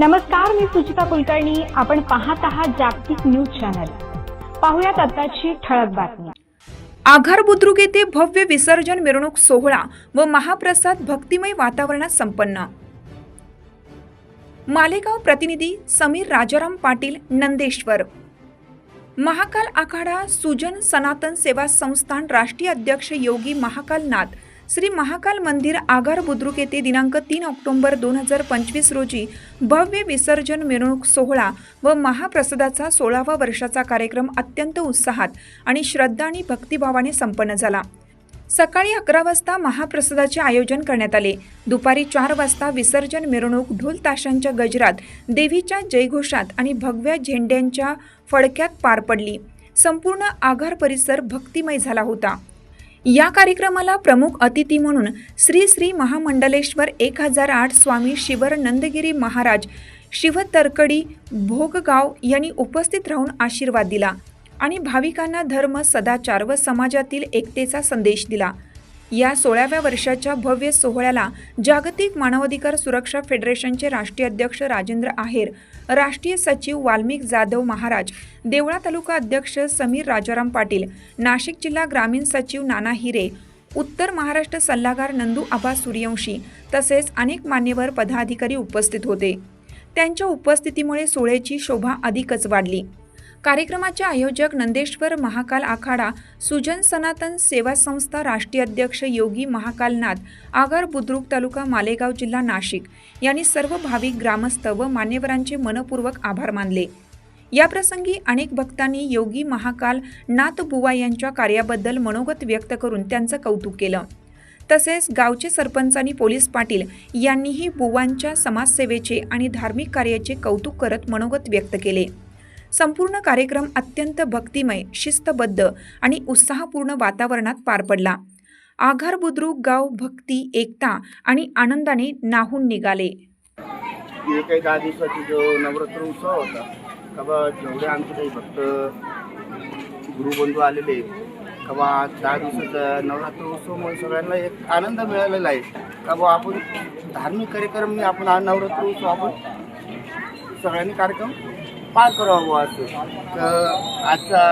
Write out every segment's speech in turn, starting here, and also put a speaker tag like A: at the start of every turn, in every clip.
A: नमस्कार मी सुचिता कुलकर्णी. आपण पाहत आहात जागतिक न्यूज चॅनल. पाहुयात आताची ठळक बातमी.
B: आघार बुद्रुक येथे भव्य विसर्जन मिरवणूक सोहळा व महाप्रसाद भक्तिमय वातावरणात संपन्न. मालेगाव प्रतिनिधी समीर राजाराम पाटील नंदेश्वर. महाकाल आखाडा सुजन सनातन सेवा संस्थान राष्ट्रीय अध्यक्ष योगी महाकाल नाथ श्री महाकाल मंदिर आगार बुद्रुक येथे दिनांक तीन ऑक्टोबर दोन हजार पंचवीस रोजी भव्य विसर्जन मिरवणूक सोहळा व महाप्रसादाचा सोळावा वर्षाचा कार्यक्रम अत्यंत उत्साहात आणि श्रद्धा आणि भक्तिभावाने संपन्न झाला. सकाळी अकरा वाजता महाप्रसादाचे आयोजन करण्यात आले. दुपारी चार वाजता विसर्जन मिरवणूक ढोल ताशांच्या गजरात देवीच्या जयघोषात आणि भगव्या झेंड्यांच्या फडक्यात पार पडली. संपूर्ण आघार परिसर भक्तिमय झाला होता. या कार्यक्रमाला प्रमुख अतिथी म्हणून श्री श्री महामंडलेश्वर एक हजार आठ स्वामी शिवर नंदगिरी महाराज शिवतरकडी भोगगाव यांनी उपस्थित राहून आशीर्वाद दिला आणि भाविकांना धर्म सदाचार व समाजातील एकतेचा संदेश दिला. या सोळाव्या वर्षाच्या भव्य सोहळ्याला जागतिक मानवाधिकार सुरक्षा फेडरेशनचे राष्ट्रीय अध्यक्ष राजेंद्र आहेर राष्ट्रीय सचिव वाल्मिक जाधव महाराज देवळा तालुका अध्यक्ष समीर राजाराम पाटील नाशिक जिल्हा ग्रामीण सचिव नाना हिरे उत्तर महाराष्ट्र सल्लागार नंदू आबा सूर्यवंशी तसेच अनेक मान्यवर पदाधिकारी उपस्थित होते. त्यांच्या उपस्थितीमुळे सोहळ्याची शोभा अधिकच वाढली. कार्यक्रमाचे आयोजक नंदेश्वर महाकाल आखाडा सुजन सनातन सेवा संस्था राष्ट्रीय अध्यक्ष योगी महाकालनाथ आगार बुद्रुक तालुका मालेगाव जिल्हा नाशिक यांनी सर्व भाविक ग्रामस्थ व मान्यवरांचे मनपूर्वक आभार मानले. याप्रसंगी अनेक भक्तांनी योगी महाकाल नाथ बुवा यांच्या कार्याबद्दल मनोगत व्यक्त करून त्यांचं कौतुक केलं. तसेच गावचे सरपंचांनी पोलीस पाटील यांनीही बुवांच्या समाजसेवेचे आणि धार्मिक कार्याचे कौतुक करत मनोगत व्यक्त केले. संपूर्ण कार्यक्रम अत्यंत भक्तिमय शिस्तबद्ध आणि उत्साहपूर्ण वातावरणात पार पडला. आघार बुद्रुक गाव भक्ती एकता आणि आनंदाने नाहून निघाले.
C: एक काही दहा दिवसाची जो नवरात्र उत्सव होता तेव्हा जेवढे आमचे काही भक्त गुरुबंधू आलेले का बा दहा दिवसाचा नवरात्र उत्सवमुळे सगळ्यांना एक आनंद मिळालेला आहे. का बा आपण धार्मिक कार्यक्रम आपण नवरात्र उत्सव आपण सगळ्यांनी कार्यक्रम पार करावा असं. तर आजचा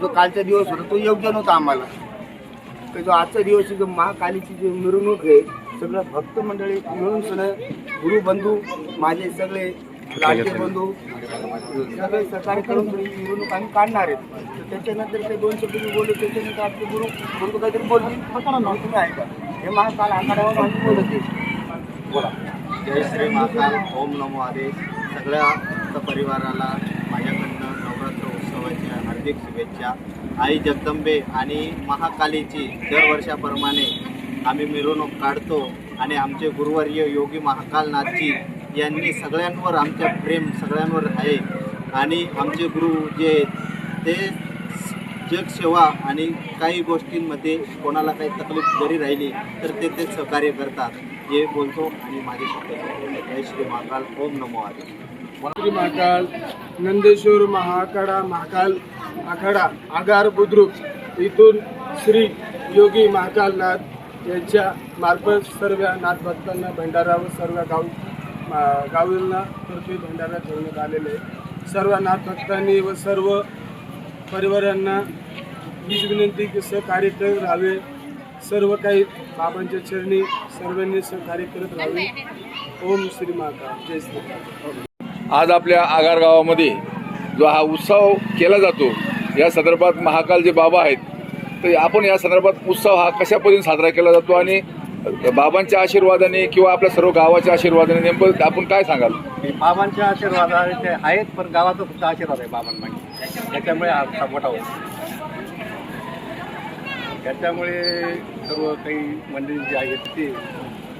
C: जो कालचा दिवस होता तो योग्य नव्हता आम्हाला. तर जो आजचा दिवस आहे जो महाकालीची जी मिरवणूक आहे सगळं भक्त मंडळी मिळून सगळं गुरुबंधू माझे सगळे राजकीय बंधू सगळे सहकार्य करून मिरवणूक आम्ही काढणार आहेत तर त्याच्यानंतर ते दोन शब्द मी बोलले त्याच्यानंतर आपले गुरु बंधू काहीतरी बोलतील. तुम्ही ऐका. हे महाकाल आखाड्यावर माझी बोलत आहे बोला.
D: जय श्री महाकाल. ओम नमो आदेश. सगळ्या समस्त परिवाराला माझ्याकडनं नवरात्र उत्सवाच्या हार्दिक शुभेच्छा. आई जगदंबे आणि महाकालीची दरवर्षाप्रमाणे आम्ही मिरवणूक काढतो आणि आमचे गुरुवर्य योगी महाकालनाथजी यांनी सगळ्यांवर आमच्या प्रेम सगळ्यांवर आहे. आणि आमचे गुरु जे ते जगसेवा आणि काही गोष्टींमध्ये कोणाला काही तकलीफ जरी राहिली तर ते ते सहकार्य करतात. हे बोलतो आणि माझे शब्द जय श्री महाकाल. ओम नमो आदि
E: श्री महाकाल नंदेश्वर महाकाडा महाकाल आखाडा आगार बुद्रुक इथून श्री योगी महाकालनाथ यांच्या मार्फत सर्व नाथ भक्तांना भंडारा व सर्व गाव मा- गावांना तर्फे भंडारा ठेवण्यात आलेले आहे. सर्व नाथ भक्तांनी व सर्व परिवारांना हीच विनंती की सहकार्य करत राहावे. सर्व काही बाबांच्या चरणी सर्वांनी सहकार्य करत राहावे. ओम श्री महाकाल. जय श्री
F: आज आपल्या आगार गावामध्ये जो हा उत्सव केला जातो या संदर्भात महाकाल जे बाबा आहेत तर आपण या संदर्भात उत्सव हा कशा पद्धतीने साजरा केला जातो आणि बाबांच्या आशीर्वादाने किंवा आपल्या सर्व गावाच्या आशीर्वादाने नेमकं आपण काय सांगाल?
D: बाबांच्या आशीर्वादाने ते आहेत पण गावाचा फक्त आशीर्वाद आहे बाबांमागे त्याच्यामुळे हा मोठा होतो. त्याच्यामुळे सर्व काही मंडळी जी आहेत ते